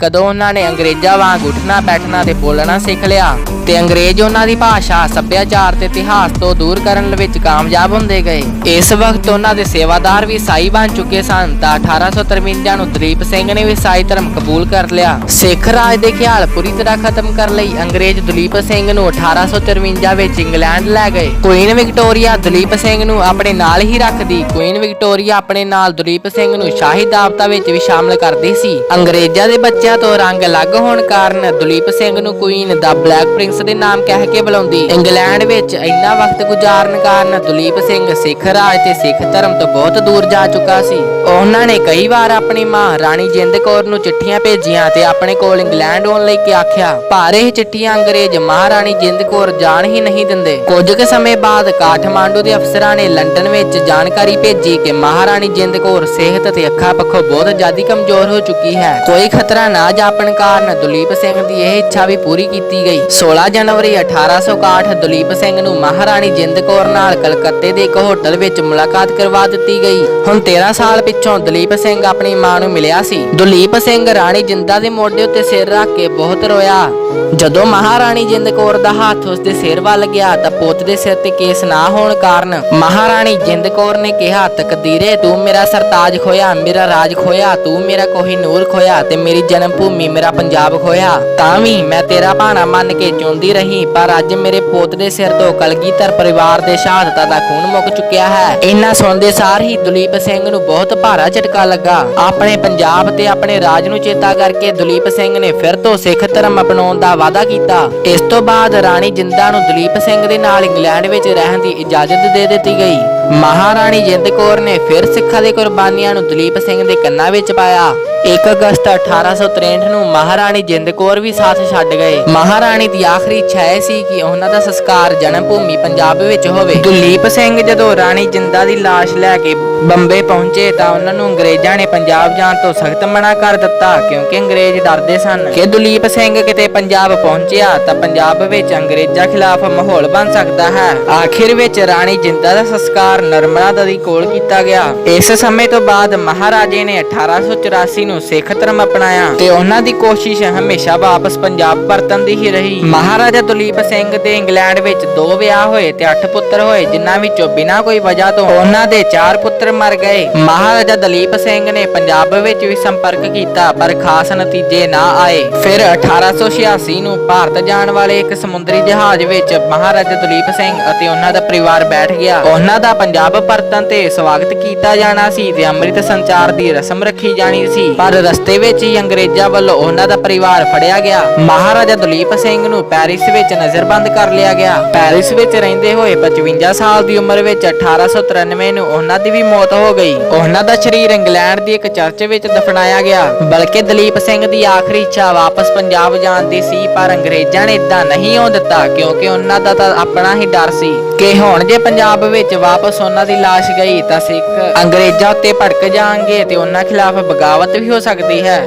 ਕਦੋਂ ਉਹਨਾਂ ਨੇ ਅੰਗਰੇਜ਼ਾਂ ਵਾਂਗ ਉੱਠਣਾ, ਬੈਠਣਾ ਤੇ ਬੋਲਣਾ ਸਿੱਖ ਲਿਆ? ਤੇ ਅੰਗਰੇਜ਼ ਉਹਨਾਂ ਦੀ ਭਾਸ਼ਾ, ਸੱਭਿਆਚਾਰ ਤੇ ਇਤਿਹਾਸ ਤੋਂ ਦੂਰ ਕਰਨ ਵਿੱਚ ਕਾਮਯਾਬ ਹੁੰਦੇ ਗਏ। ਇਸ ਵਕਤ ਉਹਨਾਂ ਦੇ ਸੇਵਾਦਾਰ ਵੀ ਈਸਾਈ ਬਣ ਚੁੱਕੇ ਸਨ ਤਾਂ 1853 ਨੂੰ ਦਲੀਪ ਸਿੰਘ ਨੇ ਵੀ ਈਸਾਈ ਧਰਮ ਕਬੂਲ ਕਰ ਲਿਆ। ਸਿੱਖ ਰਾਜ ਦੇ ਖਿਆਲ ਪੂਰੀ ਤਰ੍ਹਾਂ ਖਤਮ ਕਰਨ ਲਈ ਅੰਗਰੇਜ਼ ਦਲੀਪ ਸਿੰਘ ਨੂੰ 1853 ਵਿੱਚ ਇੰਗਲੈਂਡ ਲੈ ਗਏ। ਕੁਈਨ ਵਿਕਟੋਰੀਆ ਦਲੀਪ ਸਿੰਘ ਨੂੰ ਆਪਣੇ ਨਾਲ ਹੀ ਰੱਖਦੀ ਕੁਈਨ ਵਿਕਟੋਰੀਆ ਆਪਣੇ ਨਾਲ ਦਲੀਪ ਸਿੰਘ ਨੂੰ ਸ਼ਾਹੀ ਦਾਵਤਾਂ ਵਿੱਚ ਵੀ ਸ਼ਾਮਲ ਕਰਦੀ ਸੀ। ਅੰਗਰੇਜ਼ਾਂ ਦੇ ਬੱਚੇ ਬੱਚਿਆਂ ਤੋਂ ਰੰਗ ਅਲੱਗ ਹੋਣ ਕਾਰਨ ਦਲੀਪ ਸਿੰਘ ਨੂੰ ਕੁਈਨ ਦਾ ਬਲੈਕ ਪ੍ਰਿੰਸ ਦੇ ਨਾਮ ਕਹਿ ਕੇ ਬੁਲਾਉਂਦੀ। ਇੰਗਲੈਂਡ ਵਿੱਚ ਇੰਨਾ ਵਕਤ ਗੁਜ਼ਾਰਨ ਕਾਰਨ ਦਲੀਪ ਸਿੰਘ ਸਿੱਖ ਰਾਜ ਤੇ ਸਿੱਖ ਧਰਮ ਤੋਂ ਬਹੁਤ ਦੂਰ ਜਾ ਚੁੱਕਾ ਸੀ। ਉਹਨਾਂ ਨੇ ਕਈ ਵਾਰ ਆਪਣੀ ਮਾਂ ਰਾਣੀ ਜਿੰਦ ਕੌਰ ਨੂੰ ਚਿੱਠੀਆਂ ਭੇਜੀਆਂ ਤੇ ਆਪਣੇ ਕੋਲ ਇੰਗਲੈਂਡ ਆਉਣ ਲਈ ਕਿ ਆਖਿਆ, ਪਰ ਇਹ ਚਿੱਠੀਆਂ ਅੰਗਰੇਜ਼ ਮਹਾਰਾਣੀ ਜਿੰਦ ਕੌਰ ਜਾਣ ਹੀ ਨਹੀਂ ਦਿੰਦੇ। ਕੁਝ ਕੁ ਸਮੇਂ ਬਾਅਦ ਕਾਠਮਾਂਡੂ ਦੇ ਅਫਸਰਾਂ ਨੇ ਲੰਡਨ ਵਿੱਚ ਜਾਣਕਾਰੀ ਭੇਜੀ ਕਿ ਮਹਾਰਾਣੀ ਜਿੰਦ ਕੌਰ ਸਿਹਤ ਤੇ ਅੱਖਾਂ ਪੱਖੋਂ ਬਹੁਤ ਜ਼ਿਆਦਾ ਕਮਜ਼ੋਰ ਹੋ ਚੁੱਕੀ ਹੈ। ਕੋਈ ਖਤਰਾ ਨਾ ਜਾਪਣ ਕਾਰਨ ਦਲੀਪ ਸਿੰਘ ਦੀ ਇਹ ਇੱਛਾ ਵੀ ਪੂਰੀ ਕੀਤੀ ਗਈ। 16 ਜਨਵਰੀ 1861 ਦਲੀਪ ਸਿੰਘ ਨੂੰ ਮਹਾਰਾਣੀ ਜਿੰਦ ਕੌਰ ਨਾਲ ਕਲਕੱਤੇ ਦੇ ਇੱਕ ਹੋਟਲ ਵਿੱਚ ਮੁਲਾਕਾਤ ਕਰਵਾ ਦਿੱਤੀ ਗਈ। ਹੁਣ 13 ਸਾਲ ਪਿੱਛੋਂ ਦਲੀਪ ਸਿੰਘ ਆਪਣੀ ਮਾਂ ਨੂੰ ਮਿਲਿਆ ਸੀ। ਦਲੀਪ ਸਿੰਘ ਰਾਣੀ ਜਿੰਦਾ ਦੇ ਮੋਢੇ ਉੱਤੇ ਸਿਰ ਰੱਖ ਕੇ ਬਹੁਤ ਰੋਇਆ। ਜਦੋਂ ਮਹਾਰਾਣੀ ਜਿੰਦ ਕੌਰ ਦਾ ਹੱਥ ਉਸ ਦੇ ਸਿਰ ਵੱਲ ਗਿਆ ਤਾਂ ਪੁੱਤ ਦੇ ਸਿਰ ਤੇ ਕੇਸ ਨਾ ਹੋਣ ਕਾਰਨ ਮਹਾਰਾਣੀ ਜਿੰਦ ਕੌਰ ਨੇ ਕਿਹਾ, ਤਕਦੀਰੇ, ਤੂੰ ਮੇਰਾ ਸਰਤਾਜ ਖੋਇਆ, ਮੇਰਾ ਰਾਜ ਖੋਇਆ, ਤੂੰ ਮੇਰਾ ਕੋਹੀਨੂਰ ਖੋਇਆ ਤੇ ਮੇਰੀ ਜਨਮ ਭੂਮੀ ਮੇਰਾ ਪੰਜਾਬ ਖੋਇਆ ਤਾਂ ਵੀ ਮੈਂ ਤੇਰਾ ਭਾਣਾ ਮੰਨ ਕੇ ਚੁੰਦੀ ਰਹੀ, ਪਰ ਅੱਜ ਮੇਰੇ ਪੁੱਤ ਦੇ ਸਿਰ ਤੋਂ ਕਲਗੀਧਰ ਪਰਿਵਾਰ ਦੇ ਸ਼ਹਾਦਤਾਂ ਦਾ ਖੂਨ ਮੁੱਕ ਚੁੱਕਿਆ ਹੈ। ਇੰਨਾ ਸੁਣਦੇ ਸਾਰ ਹੀ ਦਲੀਪ ਸਿੰਘ ਨੂੰ ਬਹੁਤ ਭਾਰਾ ਝਟਕਾ ਲੱਗਾ। ਆਪਣੇ ਪੰਜਾਬ ਤੇ ਆਪਣੇ ਰਾਜ ਨੂੰ ਚੇਤਾ ਕਰਕੇ ਦਲੀਪ ਸਿੰਘ ਨੇ ਫਿਰ ਤੋਂ ਸਿੱਖ ਧਰਮ ਅਪਣਾਉਣ ਦਾ ਵਾਅਦਾ ਕੀਤਾ। ਇਸ ਤੋਂ ਬਾਅਦ ਰਾਣੀ ਜਿੰਦਾ ਨੂੰ ਦਲੀਪ ਸਿੰਘ ਦੇ ਨਾਲ ਇੰਗਲੈਂਡ ਵਿੱਚ ਰਹਿਣ ਦੀ ਇਜਾਜ਼ਤ ਦੇ ਦਿੱਤੀ ਗਈ। ਮਹਾਰਾਣੀ ਜਿੰਦ ਕੌਰ ਨੇ ਫਿਰ ਸਿੱਖਾਂ ਦੀ ਕੁਰਬਾਨੀਆਂ ਨੂੰ ਦਲੀਪ ਸਿੰਘ ਦੇ ਕੰਨਾਂ ਵਿੱਚ ਪਾਇਆ। 1 ਅਗਸਤ 1863 ਨੂੰ ਮਹਾਰਾਣੀ ਜਿੰਦ ਕੌਰ ਵੀ ਸਾਥ ਛੱਡ ਗਏ। ਮਹਾਰਾਣੀ ਦੀ ਆਖਰੀ ਇੱਛਾ ਇਹ ਸੀ ਕਿ ਉਹਨਾਂ ਦਾ ਸੰਸਕਾਰ ਜਨਮ ਭੂਮੀ ਪੰਜਾਬ ਵਿੱਚ ਹੋਵੇ। ਦਲੀਪ ਸਿੰਘ ਜਦੋਂ ਰਾਣੀ ਜਿੰਦਾ ਦੀ ਲਾਸ਼ ਲੈ ਕੇ ਬੰਬੇ ਪਹੁੰਚੇ ਤਾਂ ਉਹਨਾਂ ਨੂੰ ਅੰਗਰੇਜ਼ਾਂ ਨੇ ਪੰਜਾਬ ਜਾਣ ਤੋਂ ਸਖਤ ਮਨਾ ਕਰ ਦਿੱਤਾ, ਕਿਉਂਕਿ ਅੰਗਰੇਜ਼ ਡਰਦੇ ਸਨ। ਕਿ ਦਲੀਪ ਸਿੰਘ ਕਿਤੇ ਪੰਜਾਬ ਪਹੁੰਚਿਆ ਤਾਂ ਪੰਜਾਬ ਵਿੱਚ ਅੰਗਰੇਜ਼ਾਂ ਖਿਲਾਫ ਮਾਹੌਲ ਬਣ ਸਕਦਾ ਹੈ। ਆਖਿਰ ਵਿੱਚ ਰਾਣੀ ਜਿੰਦਾ ਦਾ ਸੰਸਕਾਰ ਨਰਮਦਾ ਨਦੀ ਕੋਲ ਕੀਤਾ ਗਿਆ। ਇਸ ਸਮੇਂ ਤੋਂ ਬਾਅਦ ਮਹਾਰਾਜੇ ਨੇ 1884 ਨੂੰ ਸਿੱਖ ਧਰਮ ਅਪਣਾਇਆ ਤੇ ਉਹਨਾਂ ਦੀ ਕੋਸ਼ਿਸ਼ ਹਮੇਸ਼ਾ ਵਾਪਸ ਪੰਜਾਬ ਪਰਤਣ ਦੀ ਹੀ ਰਹੀ। ਮਹਾਰਾਜਾ ਦਲੀਪ ਸਿੰਘ ਦੇ ਇੰਗਲੈਂਡ ਵਿੱਚ ਦੋ ਵਿਆਹ ਹੋਏ ਤੇ 8 ਪੁੱਤਰ ਹੋਏ, ਜਿਨ੍ਹਾਂ ਵਿੱਚੋਂ ਬਿਨਾਂ ਕੋਈ ਵਜ੍ਹਾ ਤੋਂ ਉਹਨਾਂ ਦੇ 4 ਪੁੱਤਰ ਮਰ ਗਏ। ਮਹਾਰਾਜਾ ਦਲੀਪ ਸਿੰਘ ਨੇ ਪੰਜਾਬ ਵਿੱਚ ਵੀ ਸੰਪਰਕ ਕੀਤਾ, ਪਰ ਖਾਸ ਨਤੀਜੇ ਨਾ ਆਏ। ਫਿਰ 1886 ਨੂੰ ਭਾਰਤ ਜਾਣ ਵਾਲੇ ਇੱਕ ਸਮੁੰਦਰੀ ਜਹਾਜ਼ ਵਿੱਚ ਮਹਾਰਾਜਾ ਦਲੀਪ ਸਿੰਘ ਅਤੇ ਉਹਨਾਂ ਦਾ ਪਰਿਵਾਰ ਬੈਠ ਗਿਆ। ਉਹਨਾਂ ਦਾ ਪੰਜਾਬ ਪਰਤਣ ਤੇ ਸਵਾਗਤ ਕੀਤਾ ਜਾਣਾ ਸੀ ਤੇ ਅੰਮ੍ਰਿਤ ਸੰਚਾਰ ਦੀ ਰਸਮ ਰੱਖੀ ਜਾਣੀ ਸੀ। ਪਰ ਰਸਤੇ ਵਿੱਚ ਹੀ ਅੰਗਰੇਜ਼ਾਂ ਵੱਲੋਂ ਉਹਨਾਂ ਦਾ ਪਰਿਵਾਰ ਫੜਿਆ ਗਿਆ। ਮਹਾਰਾਜਾ ਦਲੀਪ ਸਿੰਘ ਨੂੰ ਪੈਰਿਸ ਵਿੱਚ ਨਜ਼ਰਬੰਦ ਕਰ ਲਿਆ ਗਿਆ। ਪੈਰਿਸ ਵਿੱਚ ਰਹਿੰਦੇ ਹੋਏ 55 ਸਾਲ ਦੀ ਉਮਰ ਵਿੱਚ 1893 ਨੂੰ ਉਹਨਾਂ ਦੀ ਵੀ ਮੌਤ ਹੋ ਗਈ। ਉਹਨਾਂ ਦਾ ਸਰੀਰ ਇੰਗਲੈਂਡ ਦੀ ਇੱਕ ਚਰਚ ਵਿੱਚ ਦਫਨਾਇਆ ਗਿਆ। ਬਲਕਿ ਦਲੀਪ ਸਿੰਘ ਦੀ ਆਖਰੀ ਇੱਛਾ ਵਾਪਸ ਪੰਜਾਬ ਜਾਣ ਦੀ ਸੀ, ਪਰ ਅੰਗਰੇਜ਼ਾਂ ਨੇ ਇਦਾਂ ਨਹੀਂ ਹੋਣ ਦਿੱਤਾ, ਕਿਉਂਕਿ ਉਹਨਾਂ ਦਾ ਤਾਂ ਆਪਣਾ ਹੀ ਡਰ ਸੀ। ਕਿ ਹੁਣ ਜੇ ਪੰਜਾਬ ਵਿੱਚ ਵਾਪਸ ਉਹਨਾਂ ਦੀ ਲਾਸ਼ ਗਈ ਤਾਂ ਸਿੱਖ ਅੰਗਰੇਜ਼ਾਂ ਉੱਤੇ ਭੜਕ ਜਾਣਗੇ ਤੇ ਉਹਨਾਂ ਖਿਲਾਫ ਬਗਾਵਤ ਵੀ ਹੋ ਸਕਦੀ ਹੈ।